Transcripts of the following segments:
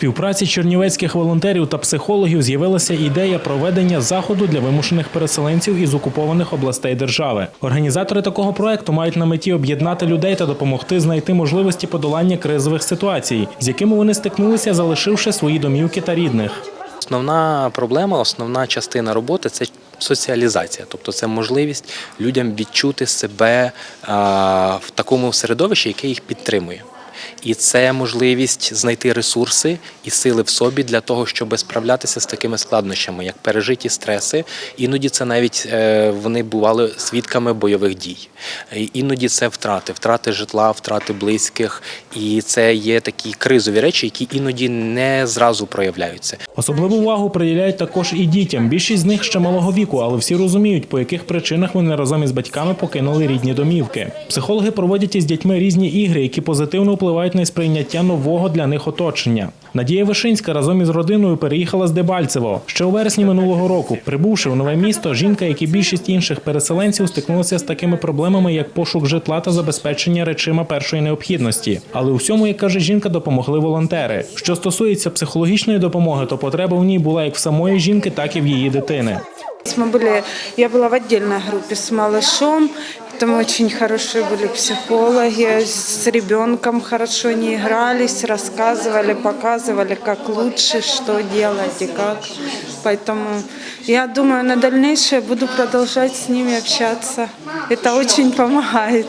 співпраці чернівецьких волонтерів та психологів з'явилася ідея проведення заходу для вимушених переселенців із окупованих областей держави. Організатори такого проекту мають на меті об'єднати людей та допомогти знайти можливості подолання кризових ситуацій, з якими вони стикнулися, залишивши свої домівки та рідних. Основна проблема, основна частина роботи це соціалізація, тобто це можливість людям відчути себе в такому середовищі, яке їх підтримує. І це можливість знайти ресурси і сили в собі для того, щоб справлятися з такими складнощами, як пережиті стреси. Іноді це навіть е, вони бували свідками бойових дій. Іноді це втрати, втрати житла, втрати близьких. І це є такі кризові речі, які іноді не зразу проявляються. Особливу увагу приділяють також і дітям. Більшість з них ще малого віку, але всі розуміють, по яких причинах вони разом із батьками покинули рідні домівки. Психологи проводять із дітьми різні ігри, які позитивно впливають на сприйняття нового для них оточення. Надія Вишинська разом із родиною переїхала з Дебальцево ще у вересні минулого року. Прибувши в нове місто, жінка, як і більшість інших переселенців, стикнулася з такими проблемами, як пошук житла та забезпечення речима першої необхідності. Але у всьому, як каже жінка, допомогли волонтери. Що стосується психологічної допомоги, то потреба в ній була як в самої жінки, так і в її дитини. Мы были, я была в отдельной группе с малышом, там очень хорошие были психологи, с ребенком хорошо не игрались, рассказывали, показывали, как лучше, что делать и как. Поэтому я думаю, на дальнейшее буду продолжать с ними общаться. Это очень помогает.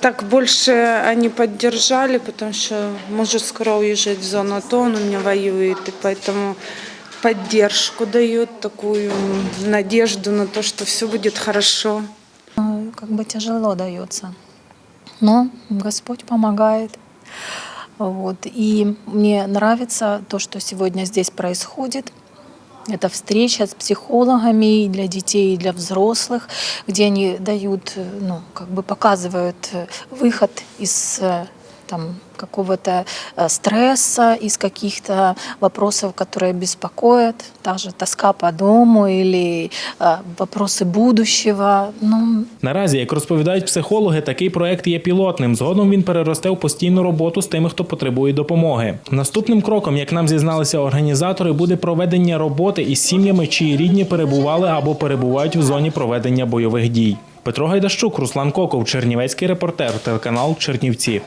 Так больше они поддержали, потому что мужу скоро уезжать в зону АТО, он у меня воюет, и поэтому поддержку дают, такую надежду на то, что все будет хорошо. Э, Как бы тяжело дается, но Господь помогает. Вот. И мне нравится то, что сегодня здесь происходит. Это встреча с психологами и для детей, и для взрослых, где они дают, ну, как бы показывают э, выход из э, там, какого-то э, стресса, из каких-то вопросов, которые беспокоят, та же тоска по дому или э, вопросы будущего. Ну, Наразі, як розповідають психологи, такий проект є пілотним. Згодом він переросте в постійну роботу з тими, хто потребує допомоги. Наступним кроком, як нам зізналися організатори, буде проведення роботи із сім'ями, чиї рідні перебували або перебувають в зоні проведення бойових дій. Петро Гайдащук, Руслан Коков, Чернівецький репортер, телеканал Чернівці.